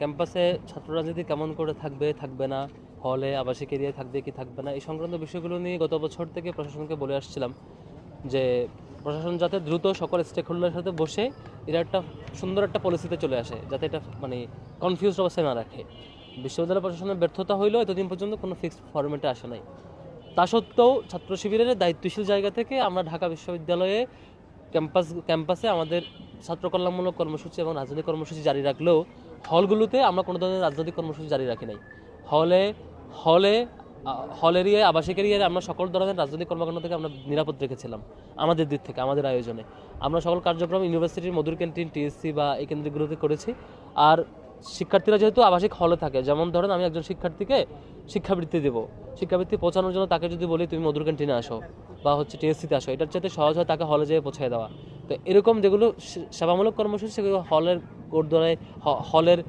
ক্যাম্পাসে ছাত্র রাজনীতি কেমন করে থাকবে থাকবে না? হলে, আবাসিক এরিয়ায় থাকবে কি থাকবে না? এই সংক্রান্ত বিষয়গুলো নিয়ে গত বছর থেকে প্রশাসনকে বলে আসছিলাম যে, প্রশাসন যাতে দ্রুত সকল স্টেক হোল্ডারের সাথে বসে এরা একটা সুন্দর একটা পলিসিতে চলে আসে, যাতে এটা মানে কনফিউজ অবস্থায় না রাখে। বিশ্ববিদ্যালয় প্রশাসনের ব্যর্থতা হইলেও এতদিন পর্যন্ত কোনো ফিক্সড ফরম্যাটে আসে নাই। তা সত্ত্বেও ছাত্র শিবিরের দায়িত্বশীল জায়গা থেকে আমরা ঢাকা বিশ্ববিদ্যালয়ে ক্যাম্পাস, ক্যাম্পাসে আমাদের ছাত্র কল্যাণমূলক কর্মসূচি এবং রাজনৈতিক কর্মসূচি জারি রাখলেও হলগুলোতে আমরা কোনো ধরনের রাজনৈতিক কর্মসূচি জারি রাখি নাই। হলে হলে হল এরিয়ায় আবাসিক এরিয়ায় আমরা সকল ধরনের রাজনৈতিক কর্মকাণ্ড থেকে আমরা নিরাপদ রেখেছিলাম, আমাদের দিক থেকে, আমাদের আয়োজনে। আমরা সকল কার্যক্রম ইউনিভার্সিটির মধুর ক্যান্টিন, টিএসসি বা এই কেন্দ্রগুলোতে করেছি। আর শিক্ষার্থীরা যেহেতু আবাসিক হলে থাকে, যেমন ধরেন আমি একজন শিক্ষার্থীকে শিক্ষাবৃত্তি দেব। শিক্ষাবৃত্তি পৌঁছানোর জন্য তাকে যদি বলি, তুমি মধুর ক্যান্টিনে আসো বা হচ্ছে টিএসসিতে আসো। এটার চাইতে সহজ হয় তাকে হলে যেয়ে পৌঁছায় দেওয়া। তো এরকম যেগুলো সেবামূলক কর্মসূচি, সেগুলো হলের গোড়দোড়ায় হলের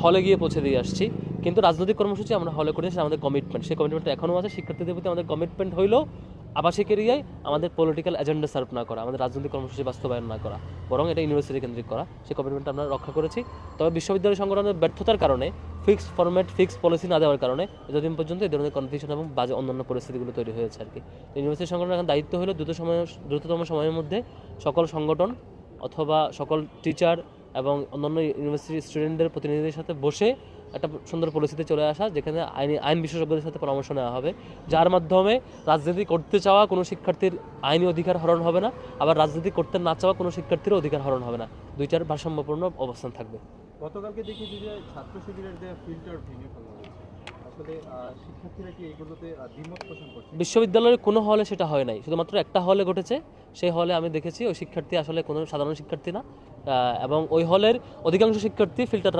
হলে গিয়ে পৌঁছে দিয়ে আসছি। কিন্তু রাজনৈতিক কর্মসূচি আমরা হলে করে আমাদের কমিটমেন্ট সেই কমিটমেন্টটা এখনও আছে, শিক্ষার্থীদের প্রতি আমাদের কমিটমেন্ট হইলেও আবাসিক এরিয়ায় আমাদের পলিটিক্যাল এজেন্ডা সার্ভ না করা, আমাদের রাজনৈতিক কর্মসূচি বাস্তবায়ন না করা, বরং এটা ইউনিভার্সিটি কেন্দ্রিক করা। সেই কমিটমেন্ট আমরা রক্ষা করেছি। তবে বিশ্ববিদ্যালয় সংগঠনের ব্যর্থতার কারণে ফিক্সড ফরম্যাট ফিক্সড পলিসি না দেওয়ার কারণে এতদিন পর্যন্ত এই ধরনের কনফিউশন এবং বাজে অন্যান্য পরিস্থিতিগুলো তৈরি হয়েছে আর কি ইউনিভার্সিটি সংগঠনের এখন দায়িত্ব হলো দ্রুত সময়, দ্রুততম সময়ের মধ্যে সকল সংগঠন অথবা সকল টিচার এবং অন্যান্য ইউনিভার্সিটি স্টুডেন্টদের প্রতিনিধিদের সাথে বসে একটা সুন্দর পরিস্থিতি চলে আসা যেখানে আইন আইন বিশেষজ্ঞদের সাথে পরামর্শ নেওয়া হবে। যার মাধ্যমে রাজনীতি করতে চাওয়া কোনো শিক্ষার্থীর আইনি অধিকার হরণ হবে না আবার রাজনীতি করতে না চাওয়া কোনো শিক্ষার্থীর অধিকার হরণ হবে না। দুইটার ভারসাম্যপূর্ণ অবস্থান থাকবে। গতকালকে দেখেছি যে ছাত্র শিবিরের যে ফিল্টার ভেঙে ফেলা হয়েছে। বিশ্ববিদ্যালয়ের কোনো হলে সেটা হয় নাই। শুধুমাত্র একটা হলে ঘটেছে সেই হলে আমি দেখেছি ওই শিক্ষার্থী আসলে কোনো সাধারণ শিক্ষার্থী না। এবং ওই হলের অধিকাংশ শিক্ষার্থী ফিল্টার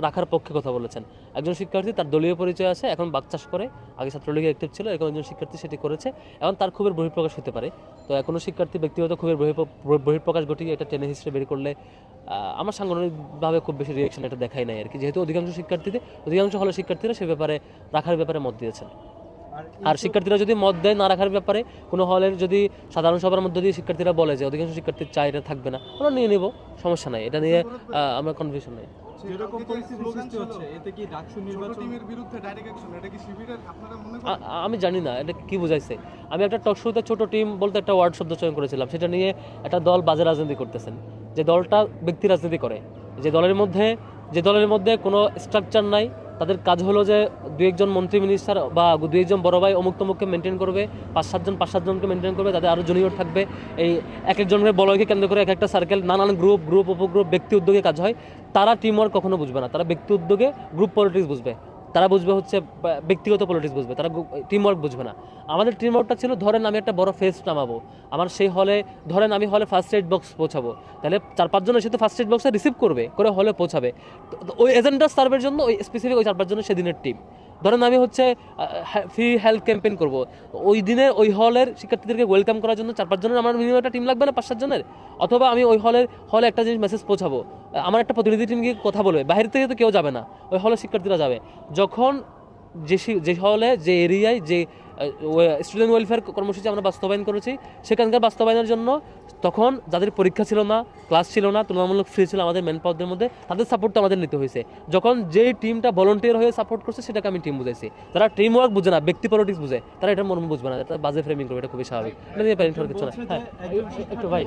রাখার পক্ষে কথা বলেছেন। একজন শিক্ষার্থী তার দলীয় পরিচয় আছে এখন বাক চাষ করে আগে ছাত্রলীগের অ্যাক্টিভ ছিল এখন একজন শিক্ষার্থী সেটি করেছে। এখন তার ক্ষোভের বহিঃপ্রকাশ হতে পারে। তো এখনও শিক্ষার্থী ব্যক্তিগত ক্ষোভের বহিঃপ্র- বহিঃপ্রকাশ ঘটিয়ে এটা টেনে হিস্ট্রি বের করলে আমার সাংগঠনিকভাবে খুব বেশি রিয়েকশন এটা দেখাই নাই আর কি। যেহেতু অধিকাংশ শিক্ষার্থীদের অধিকাংশ হলের শিক্ষার্থীরা সে ব্যাপারে রাখার ব্যাপারে মত দিয়েছেন। আর শিক্ষার্থীরা যদি মত দেয় না রাখার ব্যাপারে কোনো হলের যদি সাধারণ সভার মধ্যে দিয়ে শিক্ষার্থীরা বলে যে অধিকাংশ শিক্ষার্থীর চায় এটা থাকবে না আমরা নিয়ে নেব সমস্যা নাই। এটা নিয়ে আমরা কনফিউশন নেই। যেরকম পরিস্থিতি সৃষ্টি হচ্ছে এতে কি ডাকসু নির্বাচন টিমের বিরুদ্ধে ডাইরেক্ট অ্যাকশন এটা কি শিবিরের? আপনারা মনে আ- আ- আমি জানি না এটা কি বুঝাইছে? আমি একটা টক শোতে ছোট টিম বলতে একটা ওয়ার্ড শব্দ চয়ন করেছিলাম সেটা নিয়ে একটা দল বাজে রাজনীতি করতেছেন। যে দলটা ব্যক্তি রাজনীতি করে যে দলের মধ্যে যে দলের মধ্যে কোনো স্ট্রাকচার নাই তাদের কাজ হলো যে দু একজন মন্ত্রী মিনিস্টার বা দু একজন বড় ভাই অমুক তমুককে মেনটেন করবে, পাঁচ সাতজন, পাঁচ সাতজনকে মেনটেন করবে, তাদের আরও জুনিয়র থাকবে। এই এক একজনের বলয়কে কেন্দ্র করে এক একটা সার্কেল নানান গ্রুপ গ্রুপ উপগ্রুপ, ব্যক্তি উদ্যোগে কাজ হয়। তারা টিম ওয়ার্ক কখনো বুঝবে না। তারা ব্যক্তি উদ্যোগে গ্রুপ পলিটিক্স বুঝবে। তারা বুঝবে হচ্ছে ব্যক্তিগত পলিটিক্স বুঝবে, তারা টিম ওয়ার্ক বুঝবে না। আমাদের টিম ওয়ার্কটা ছিল, ধরেন আমি একটা বড় ফেস নামাবো, আমার সেই হলে ধরেন আমি হলে ফার্স্ট এড বক্স পৌঁছাবো, তাহলে চার পাঁচজন এসে তো ফার্স্ট এড বক্সটা রিসিভ করবে, করে হলে পৌঁছাবে। ওই এজেন্ডা সার্ভের জন্য, ওই স্পেসিফিক ওই চার পাঁচজনের সেদিনের টিম ধরেন আমি হচ্ছে ফ্রি হেলথ ক্যাম্পেইন করব। ওই দিনের ওই হলের শিক্ষার্থীদেরকে ওয়েলকাম করার জন্য চার পাঁচজনের আমার মিনিমাম একটা টিম লাগবে না? পাঁচ সাতজনের অথবা আমি ওই হলের, হলে একটা জিনিস মেসেজ পৌঁছাবো। আমার একটা প্রতিনিধি টিম গিয়ে কথা বলবে। বাইরে থেকে তো কেউ যাবে না। ওই হলের শিক্ষার্থীরা যাবে। যখন যে যে হলে, যে এরিয়ায়, যে স্টুডেন্ট ওয়েলফেয়ার কর্মসূচি আমরা বাস্তবায়ন করেছি, সেখানকার বাস্তবায়নের জন্য তখন যাদের পরীক্ষা ছিল না ক্লাস ছিল না, তুলনামূলক ফ্রি ছিল আমাদের ম্যান পাওয়ারদের মধ্যে, তাদের সাপোর্টটা আমাদের নিতে হয়েছে। যখন যেই টিমটা ভলন্টিয়ার হয়ে সাপোর্ট করছে, সেটাকে আমি টিম বুঝাইছি। তারা টিম ওয়ার্ক বুঝে না, ব্যক্তি পলিটিক্স বুঝে। তারা এটা মর্ম বুঝবে না বাজে ফ্রেমিং করবে, এটা খুবই স্বাভাবিক। এটা নিয়ে প্যারেন্ট কিছু না হ্যাঁ একটু ভাই।